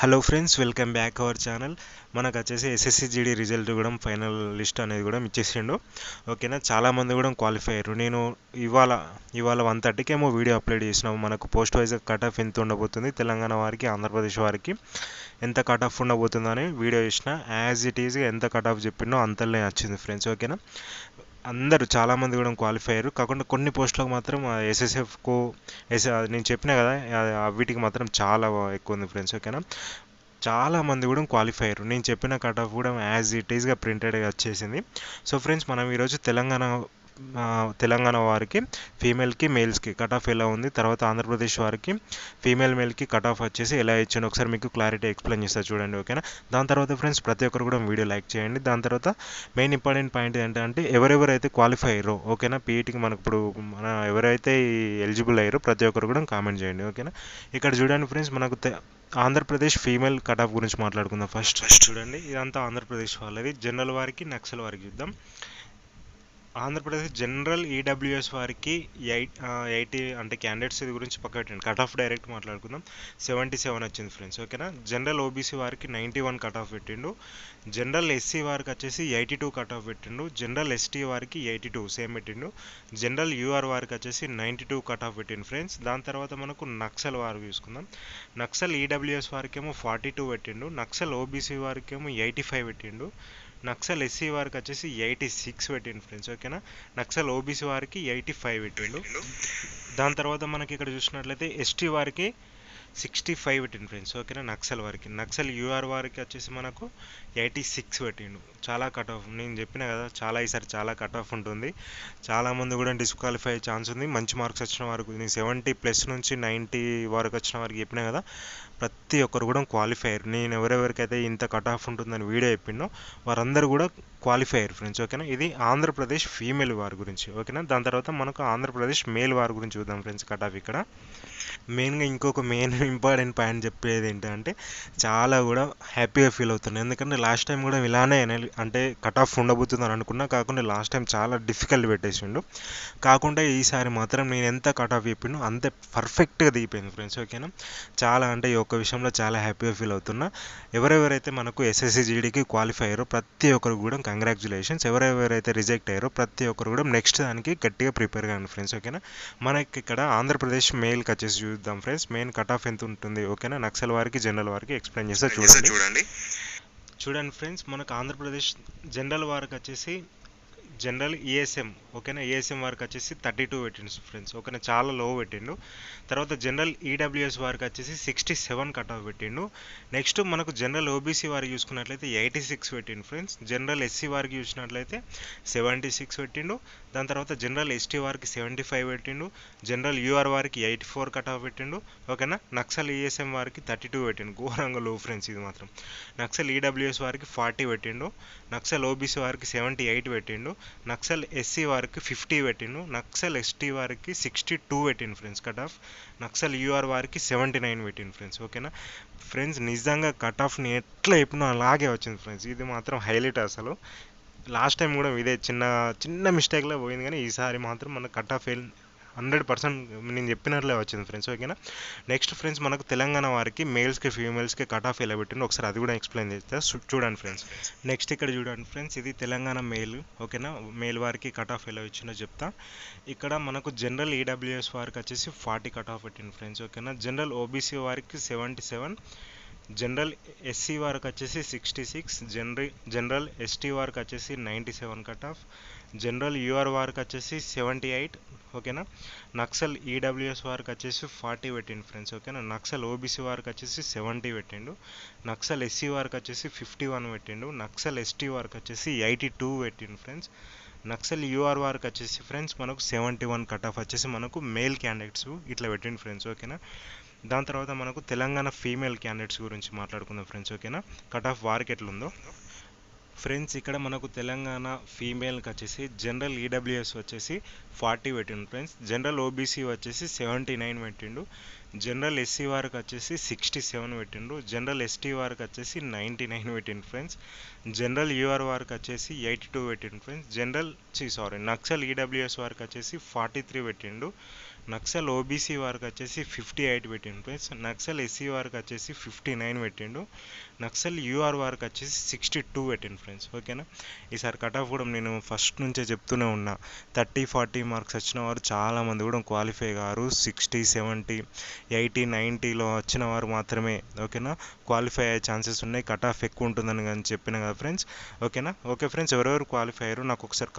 Hello friends welcome back our channel మనకు వచ్చేసి SSC GD result కూడా ఫైనల్ లిస్ట్ అనేది కూడా ఇచ్చేసిండు. ఓకేనా చాలామంది కూడా క్వాలిఫై అయ్యారు. నేను ఇవాళ ఇవాళ వన్ థర్టీకి ఏమో వీడియో అప్లోడ్ చేసినాము. మనకు పోస్ట్ వైజ్ కట్ ఆఫ్ ఎంత ఉండబోతుంది? తెలంగాణ వారికి ఆంధ్రప్రదేశ్ వారికి ఎంత కట్ ఆఫ్ ఉండబోతుందని వీడియో చేసిన. యాజ్ ఇట్ ఈజ్గా ఎంత కట్ ఆఫ్ చెప్పిండో అంతలోనే వచ్చింది ఫ్రెండ్స్ ఓకేనా అందరూ చాలామంది కూడా క్వాలిఫై అయ్యారు. కాకుండా కొన్ని పోస్టులకు మాత్రం ఎస్ఎస్ఎఫ్కు ఎస్ నేను చెప్పిన కదా వీటికి మాత్రం చాలా ఎక్కువ ఉంది ఫ్రెండ్స్ ఓకేనా చాలా మంది కూడా క్వాలిఫై అయ్యారు. నేను చెప్పిన కట్ ఆఫ్ కూడా యాజ్ ఇట్ ఈస్గా ప్రింటెడ్గా వచ్చేసింది. సో ఫ్రెండ్స్ మనం ఈరోజు తెలంగాణ తెలంగాణ వారికి ఫీమేల్కి మేల్స్కి కట్ ఆఫ్ ఎలా ఉంది? తర్వాత ఆంధ్రప్రదేశ్ వారికి ఫీమేల్ మేల్కి కట్ ఆఫ్ వచ్చేసి ఎలా ఇచ్చాను ఒకసారి మీకు క్లారిటీ ఎక్స్ప్లెయిన్ చేస్తా చూడండి ఓకేనా దాని తర్వాత ఫ్రెండ్స్ ప్రతి ఒక్కరు కూడా వీడియో లైక్ చేయండి. దాని తర్వాత మెయిన్ ఇంపార్టెంట్ పాయింట్ ఏంటంటే ఎవరెవరైతే క్వాలిఫై అయ్యారో ఓకేనా పీఈటీకి మనకు ఇప్పుడు మన ఎవరైతే ఎలిజిబుల్ అయ్యారో ప్రతి ఒక్కరు కూడా కామెంట్ చేయండి ఓకేనా ఇక్కడ చూడండి ఫ్రెండ్స్ మనకు తె- ఆంధ్రప్రదేశ్ ఫీమేల్ కట్ ఆఫ్ గురించి మాట్లాడుకుందాం ఫస్ట్ చూడండి ఇదంతా ఆంధ్రప్రదేశ్ వాళ్ళది. జనరల్ వారికి నక్సల్ వారికి చూద్దాం. ఆంధ్రప్రదేశ్ జనరల్ ఈడబ్ల్యూఎస్ వారికి ఎయిట్ ఎయిటీ అంటే క్యాండిడేట్స్ ఇది గురించి పక్క పెట్టండి. కట్ ఆఫ్ డైరెక్ట్ మాట్లాడుకుందాం. సెవెంటీ సెవెన్ వచ్చింది ఫ్రెండ్స్ ఓకేనా జనరల్ ఓబీసీ వారికి నైంటీ వన్ కట్ ఆఫ్ పెట్టిండు జనరల్ ఎస్సీ వారికి వచ్చేసి ఎయిటీ టూ కట్ ఆఫ్ పెట్టిండు జనరల్ ఎస్టీ వారికి ఎయిటీ టూ సేమ్ పెట్టిండు జనరల్ యూఆర్ వారికి వచ్చేసి నైంటీ టూ కట్ ఆఫ్ పెట్టిండు ఫ్రెండ్స్ దాని తర్వాత మనకు నక్సల్ వారు చూసుకుందాం. నక్సల్ ఈడబ్ల్యూఎస్ వారికి ఏమో ఫార్టీ టూ పెట్టిండు. నక్సల్ ఓబీసీ వారికి ఏమో ఎయిటీ ఫైవ్ పెట్టిండు. నక్సల్ ఎస్సీ వారికి వచ్చేసి ఎయిటీ సిక్స్ పెట్టిండు ఫ్రెండ్స్ ఓకేనా నక్సల్ ఓబీసీ వారికి ఎయిటీ ఫైవ్ పెట్టిండు. దాని తర్వాత మనకి ఇక్కడ చూసినట్లయితే ఎస్టీ వారికి సిక్స్టీ ఫైవ్ పెట్టిండు ఫ్రెండ్స్ ఓకేనా? నక్సల్ వారికి. నక్సల్ యూఆర్ వారికి వచ్చేసి మనకు ఎయిటీ సిక్స్ పెట్టిండు. చాలా కట్ ఆఫ్ నేను చెప్పిన కదా చాలా ఈసారి చాలా కట్ ఆఫ్ ఉంటుంది. చాలామంది కూడా డిస్క్వాలిఫై అయ్యే ఛాన్స్ ఉంది. మంచి మార్క్స్ వచ్చిన వరకు నేను సెవెంటీ ప్లస్ నుంచి నైంటీ వరకు వచ్చిన వారికి చెప్పిన కదా ప్రతి ఒక్కరు కూడా క్వాలిఫై అయ్యారు. నేను ఎవరెవరికైతే ఇంత కట్ ఆఫ్ ఉంటుందని వీడియో చెప్పిండో వారందరూ కూడా క్వాలిఫై అయ్యారు ఫ్రెండ్స్ ఓకేనా? ఇది ఆంధ్రప్రదేశ్ ఫీమేల్ వారి గురించి. ఓకేనా? దాని తర్వాత మనకు ఆంధ్రప్రదేశ్ మేల్ వారి గురించి చూద్దాం ఫ్రెండ్స్ కట్ ఆఫ్ ఇక్కడ. మెయిన్గా ఇంకొక మెయిన్ ఇంపార్టెంట్ పాయింట్ చెప్పేది ఏంటంటే చాలా కూడా హ్యాపీగా ఫీల్ అవుతున్నాను. ఎందుకంటే లాస్ట్ టైం కూడా ఇలానే అంటే కట్ ఆఫ్ ఉండబోతుందని అనుకున్నా కాకుండా లాస్ట్ టైం చాలా డిఫికల్ట్ పెట్టేసిండు. కాకుండా ఈసారి మాత్రం నేను ఎంత కట్ ఆఫ్ చెప్పిండో అంతే పర్ఫెక్ట్గా దిగిపోయింది ఫ్రెండ్స్ ఓకేనా? చాలా అంటే ఈ ఒక్క విషయంలో చాలా హ్యాపీగా ఫీల్ అవుతున్నా. ఎవరెవరైతే మనకు ఎస్ఎస్సి జీడీకి క్వాలిఫై అయ్యారో ప్రతి ఒక్కరు కూడా కంగ్రాచులేషన్స్. ఎవరెవరైతే రిజెక్ట్ అయ్యారో ప్రతి ఒక్కరు కూడా నెక్స్ట్ దానికి గట్టిగా ప్రిపేర్ కాండి ఫ్రెండ్స్ ఓకేనా? మనకి ఇక్కడ ఆంధ్రప్రదేశ్ మెయిల్కి వచ్చేసి చూద్దాం ఫ్రెండ్స్. మెయిన్ కట్ ఆఫ్ ఎంత ఉంటుంది ఓకేనా? నక్సల్ వారికి జనరల్ వారికి ఎక్స్ప్లెయిన్ చేస్తే చూడండి. చూడండి. చూడండి ఫ్రెండ్స్ మనకు ఆంధ్రప్రదేశ్ జనరల్ వారికి వచ్చేసి జనరల్ ఈఎస్ఎం ఓకేనా? ఈఎస్ఎం వారికి వచ్చేసి థర్టీ టూ పెట్టిండు ఫ్రెండ్స్ ఓకేనా? చాలా లో పెట్టిండు. తర్వాత జనరల్ ఈడబ్ల్యూఎస్ వారికి వచ్చేసి సిక్స్టీ సెవెన్ కట్ ఆఫ్ పెట్టిండు. నెక్స్ట్ మనకు జనరల్ ఓబీసీ వారికి చూసుకున్నట్లయితే ఎయిటీ సిక్స్ పెట్టిండు ఫ్రెండ్స్ జనరల్ ఎస్సీ వారికి చూసినట్లయితే సెవెంటీ సిక్స్ పెట్టిండు. దాని తర్వాత జనరల్ ఎస్టీ వారికి సెవెంటీ ఫైవ్ పెట్టిండు. జనరల్ యూఆర్ వారికి ఎయిటీ ఫోర్ కట్ ఆఫ్ పెట్టిండు. ఓకేనా? నక్సల్ ఈఎస్ఎం వారికి థర్టీ టూ పెట్టిండు. ఘోరంగా లో ఫ్రెండ్స్ ఇది మాత్రం. నక్సల్ ఈడబ్ల్యూఎస్ వారికి ఫార్టీ పెట్టిండు. నక్సల్ ఓబీసీ వారికి సెవెంటీ ఎయిట్ పెట్టిండు. నక్సల్ ఎస్సీ వారికి ఫిఫ్టీ పెట్టిండు నక్సల్ ఎస్టీ వారికి సిక్స్టీ టూ పెట్టిండు friends cut off. Naxal UR వారికి సెవెంటీ నైన్ పెట్టిండు ఫ్రెండ్స్ ఓకేనా? ఫ్రెండ్స్ నిజంగా కట్ ఆఫ్ని ఎట్లా చెప్పినా అలాగే వచ్చింది ఫ్రెండ్స్. ఇది మాత్రం హైలైట్ అసలు. లాస్ట్ టైం కూడా ఇదే చిన్న చిన్న మిస్టేక్లో పోయింది కానీ ఈసారి మాత్రం మన కట్ ఆఫ్ హండ్రెడ్ పర్సెంట్ నేను చెప్పినట్లే వచ్చింది ఫ్రెండ్స్ ఓకేనా నెక్స్ట్ ఫ్రెండ్స్ మనకు తెలంగాణ వారికి మేల్స్కి ఫీమేల్స్కి కట్ ఆఫ్ ఎలా పెట్టింది ఒకసారి అది కూడా ఎక్స్ప్లెయిన్ చేస్తే. చూడండి ఫ్రెండ్స్ నెక్స్ట్ ఇక్కడ చూడండి ఫ్రెండ్స్ ఇది తెలంగాణ మెయిల్ ఓకేనా మెయిల్ వారికి కట్ ఆఫ్ ఎలా వచ్చిందో చెప్తా. ఇక్కడ మనకు జనరల్ ఈడబ్ల్యూఎస్ వారికి వచ్చేసి ఫార్టీ కట్ ఆఫ్ పెట్టింది ఫ్రెండ్స్ ఓకేనా జనరల్ ఓబీసీ వారికి సెవెంటీ సెవెన్ జనరల్ ఎస్సీ వారికి వచ్చేసి sixty six general general ST వారికి వచ్చేసి ninety seven cut off general UR వారికి వచ్చేసి సెవెంటీ ఎయిట్ ఓకేనా? నక్సల్ ఈడబ్ల్యూఎస్ వారికి వచ్చేసి ఫార్టీ పెట్టిండు ఫ్రెండ్స్ ఓకేనా? నక్సల్ ఓబీసీ వారికి వచ్చేసి సెవెంటీ పెట్టిండు. నక్సల్ ఎస్సీ వారికి వచ్చేసి ఫిఫ్టీ వన్ పెట్టిండు. నక్సల్ ఎస్టీ వారికి వచ్చేసి ఎయిటీ టూ పెట్టిండు ఫ్రెండ్స్. నక్సల్ యూఆర్ వారికి వచ్చేసి ఫ్రెండ్స్ మనకు సెవెంటీ వన్ కట్ ఆఫ్ వచ్చేసి మనకు మేల్ క్యాండిడేట్స్ ఇట్లా పెట్టిండు ఫ్రెండ్స్ ఓకేనా? దాని తర్వాత మనకు తెలంగాణ ఫీమేల్ క్యాండిడేట్స్ గురించి మాట్లాడుకుందాం ఫ్రెండ్స్ ఓకేనా? కట్ ఆఫ్ వారికి ఎట్లుందో. ఫ్రెండ్స్ ఇక్కడ మనకు తెలంగాణ ఫీమేల్కి వచ్చేసి జనరల్ ఈడబ్ల్యూఎస్ వచ్చేసి ఫార్టీ పెట్టిండు ఫ్రెండ్స్. జనరల్ ఓబీసీ వచ్చేసి సెవెంటీ నైన్ పెట్టిండు జనరల్ ఎస్సీ వారికి వచ్చేసి సిక్స్టీ సెవెన్ పెట్టిండు జనరల్ ఎస్టీ వారికి వచ్చేసి నైంటీ నైన్ పెట్టిండు ఫ్రెండ్స్. జనరల్ యూఆర్ వారికి వచ్చేసి ఎయిటీ టూ పెట్టిండు friends. General sorry Naxal EWS వారికి వచ్చేసి ఫార్టీ త్రీ పెట్టిండు. నక్సల్ ఓబీసీ వారికి వచ్చేసి ఫిఫ్టీ ఎయిట్ పెట్టిండు ఫ్రెండ్స్ నక్సల్ ఎస్సీ వారికి వచ్చేసి ఫిఫ్టీ నైన్ పెట్టిండు. నక్సల్ యూఆర్ వారికి వచ్చేసి సిక్స్టీ టూ పెట్టిండు ఫ్రెండ్స్ ఓకేనా ఈసారి కట్ ఆఫ్ కూడా నేను ఫస్ట్ నుంచే చెప్తూనే ఉన్నా. థర్టీ ఫార్టీ మార్క్స్ వచ్చిన వారు చాలామంది కూడా క్వాలిఫై గారు సిక్స్టీ సెవెంటీ ఎయిటీ నైంటీలో వచ్చిన వారు మాత్రమే. ఓకేనా క్వాలిఫై అయ్యే ఛాన్సెస్ ఉన్నాయి. కట్ ఆఫ్ ఎక్కువ ఉంటుందని కానీ చెప్పిన కదా ఫ్రెండ్స్ ఓకేనా ఓకే ఫ్రెండ్స్ ఎవరెవరు క్వాలిఫై అయ్యారు నాకు ఒకసారి